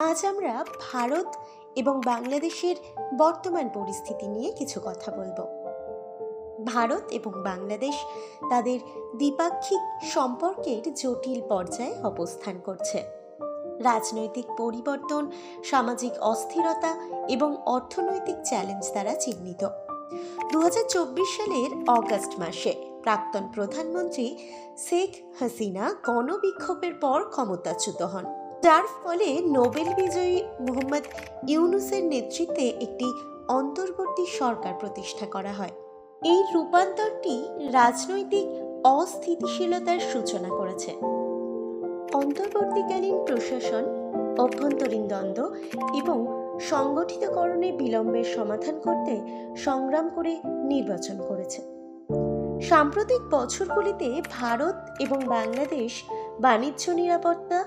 আজ আমরা ভারত এবং বাংলাদেশের বর্তমান পরিস্থিতি নিয়ে কিছু কথা বলব। ভারত এবং বাংলাদেশ তাদের দ্বিপাক্ষিক সম্পর্কের জটিল পর্যায়ে অবস্থান করছে। রাজনৈতিক পরিবর্তন, সামাজিক অস্থিরতা এবং অর্থনৈতিক চ্যালেঞ্জ দ্বারা চিহ্নিত। দু হাজার চব্বিশ সালের অগস্ট মাসে প্রাক্তন প্রধানমন্ত্রী শেখ হাসিনা গণবিক্ষোভের পর ক্ষমতাচ্যুত হন। যার ফলে নোবেল বিজয়ী মোহাম্মদ ইউনুসের নেতৃত্বে একটি অন্তর্বর্তী সরকার প্রতিষ্ঠা করা হয়। এই রূপান্তরটি রাজনৈতিক অস্থিতিশীলতার সূচনা করেছে। অন্তর্বর্তীকালীন প্রশাসন, অভ্যন্তরীণ দ্বন্দ্ব এবং সংগঠিতকরণে বিলম্বের সমাধান করতে সংগ্রাম করে নির্বাচন করেছে। সাম্প্রতিক বছরগুলিতে ভারত এবং বাংলাদেশ বাণিজ্য নিরাপত্তা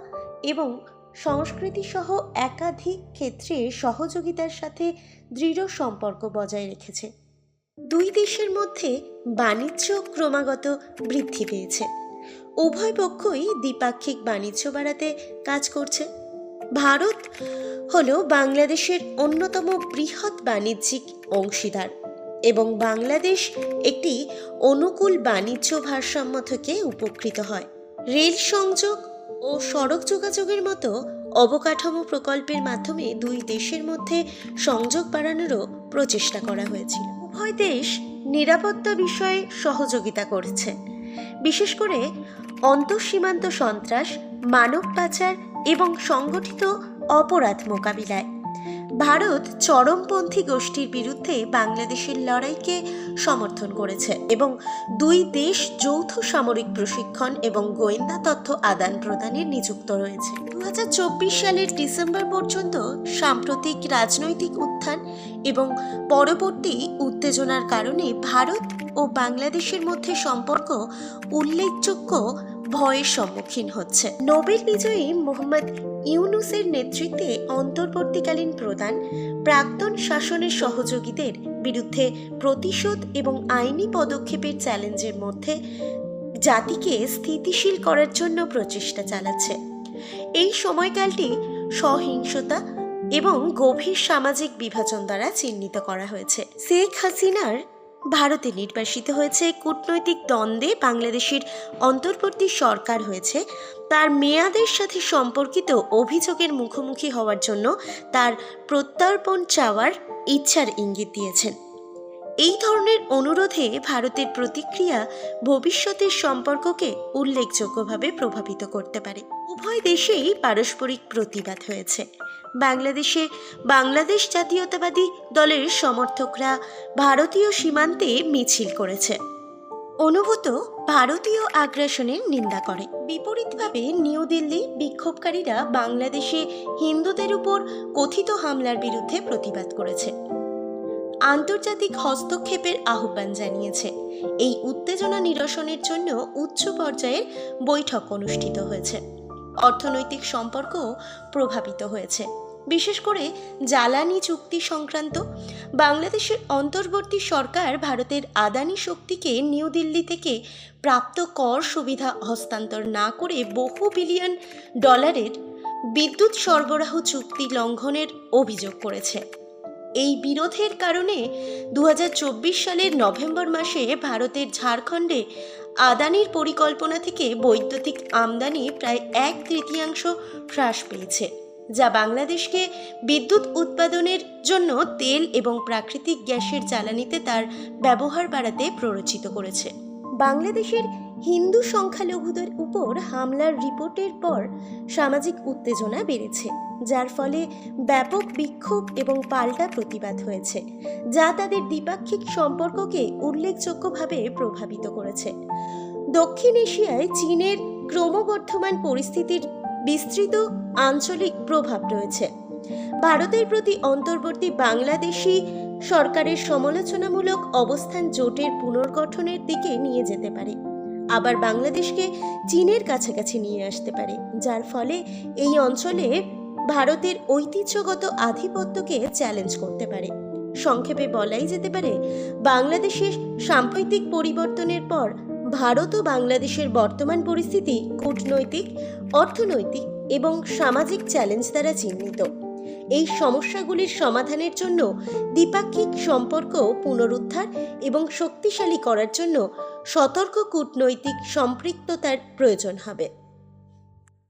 এবং সংস্কৃতি সহ একাধিক ক্ষেত্রে সহযোগিতার সাথে দৃঢ় সম্পর্ক বজায় রেখেছে। দুই দেশের মধ্যে বাণিজ্য ক্রমাগত বৃদ্ধি পেয়েছে। উভয় পক্ষই দ্বিপাক্ষিক বাণিজ্য বাড়াতে কাজ করছে। ভারত হল বাংলাদেশের অন্যতম বৃহৎ বাণিজ্যিক অংশীদার এবং বাংলাদেশ একটি অনুকূল বাণিজ্য ভারসাম্য থেকে উপকৃত হয়। রেল সংযোগ ও সড়ক যোগাযোগের মতো অবকাঠামো প্রকল্পের মাধ্যমে দুই দেশের মধ্যে সংযোগ বাড়ানোরও প্রচেষ্টা করা হয়েছিল। উভয় দেশ নিরাপত্তা বিষয়ে সহযোগিতা করেছে। বিশেষ করে অন্তঃসীমান্ত সন্ত্রাস, মানব পাচার এবং সংগঠিত অপরাধ মোকাবিলায়। ভারত চরমপন্থী গোষ্ঠীর বিরুদ্ধে বাংলাদেশের লড়াইকে সমর্থন করেছে এবং দুই দেশ যৌথ সামরিক প্রশিক্ষণ এবং গোয়েন্দা তথ্য আদান প্রদানে নিযুক্ত রয়েছে। দু সালের ডিসেম্বর পর্যন্ত সাম্প্রতিক রাজনৈতিক উত্থান এবং পরবর্তী উত্তেজনার কারণে ভারত ও বাংলাদেশের মধ্যে সম্পর্ক উল্লেখযোগ্য ভয়ের সম্মুখীন হচ্ছে। নোবেল বিজয়ী মোহাম্মদ ইউনুসের নেতৃত্বে অন্তর্বর্তীকালীন প্রধান প্রাক্তন শাসনের সহযোগীদের বিরুদ্ধে প্রতিশোধ এবং আইনি পদক্ষেপের চ্যালেঞ্জের মধ্যে জাতিকে স্থিতিশীল করার জন্য প্রচেষ্টা চালাচ্ছে। এই সময়কালটি সহিংসতা এবং গভীর সামাজিক বিভাজন দ্বারা চিহ্নিত করা হয়েছে। শেখ হাসিনার ভারতে নির্বাসিত হয়েছে কূটনৈতিক দ্বন্দ্বে বাংলাদেশের অন্তর্বর্তী সরকার হয়েছে। তার মেয়াদের সাথে সম্পর্কিত অভিযোগের মুখোমুখি হওয়ার জন্য তার প্রত্যর্পণ চাওয়ার ইচ্ছার ইঙ্গিত দিয়েছেন। এই ধরনের অনুরোধে ভারতের প্রতিক্রিয়া ভবিষ্যতের সম্পর্ককে উল্লেখযোগ্যভাবে প্রভাবিত করতে পারে। উভয় দেশেই পারস্পরিক প্রতিবাদ হয়েছে। বাংলাদেশে বাংলাদেশ জাতীয়তাবাদী দলের সমর্থকরা ভারতীয় সীমান্তে মিছিল করেছে। অনুভূত ভারতীয় আগ্রাসনের নিন্দা করে। বিপরীতভাবে নিউ দিল্লি বিক্ষোভকারীরা বাংলাদেশে হিন্দুদের উপর কথিত হামলার বিরুদ্ধে প্রতিবাদ করেছে। আন্তর্জাতিক হস্তক্ষেপের আহ্বান জানিয়েছে। এই উত্তেজনা নিরসনের জন্য উচ্চ পর্যায়ের বৈঠক অনুষ্ঠিত হয়েছে। অর্থনৈতিক সম্পর্কও প্রভাবিত হয়েছে। বিশেষ করে জ্বালানি চুক্তি সংক্রান্ত, বাংলাদেশের অন্তর্বর্তী সরকার ভারতের আদানি শক্তিকে নিউ দিল্লি থেকে প্রাপ্ত কর সুবিধা হস্তান্তর না করে বহু বিলিয়ন ডলারের বিদ্যুৎ সরবরাহ চুক্তি লঙ্ঘনের অভিযোগ করেছে। এই বিরোধের কারণে দু হাজার চব্বিশ সালের নভেম্বর মাসে ভারতের ঝাড়খণ্ডে আদানির পরিকল্পনা থেকে বৈদ্যুতিক আমদানি প্রায় এক তৃতীয়াংশ হ্রাস পেয়েছে, যা বাংলাদেশকে বিদ্যুৎ উৎপাদনের জন্য তেল এবং প্রাকৃতিক গ্যাসের জ্বালানিতে তার ব্যবহার বাড়াতে প্ররোচিত করেছে। বাংলাদেশের হিন্দু সংখ্যালঘুদের উপর হামলার রিপোর্টের পর সামাজিক উত্তেজনা বেড়েছে, যার ফলে ব্যাপক বিক্ষোভ এবং পাল্টা প্রতিবাদ হয়েছে, যা তাদের দ্বিপাক্ষিক সম্পর্ককে উল্লেখযোগ্যভাবে প্রভাবিত করেছে। দক্ষিণ এশিয়ায় চীনের ক্রমবর্ধমান পরিস্থিতির বিস্তৃত আঞ্চলিক প্রভাব রয়েছে। ভারতের প্রতি অন্তর্বর্তী বাংলাদেশি সরকারের সমালোচনামূলক অবস্থান জোটের পুনর্গঠনের দিকে নিয়ে যেতে পারে। আবার বাংলাদেশকে চীনের কাছাকাছি নিয়ে আসতে পারে, যার ফলে এই অঞ্চলে ভারতের ঐতিহ্যগত আধিপত্যকে চ্যালেঞ্জ করতে পারে। সংক্ষেপে বলাই যেতে পারে, বাংলাদেশের সাম্প্রতিক পরিবর্তনের পর ভারত ও বাংলাদেশের বর্তমান পরিস্থিতি কূটনৈতিক, অর্থনৈতিক এবং সামাজিক চ্যালেঞ্জ দ্বারা চিহ্নিত। এই সমস্যাগুলির সমাধানের জন্য দ্বিপাক্ষিক সম্পর্ক পুনরুদ্ধার এবং শক্তিশালী করার জন্য সতর্ক কূটনৈতিক সম্পৃক্ততার প্রয়োজন হবে।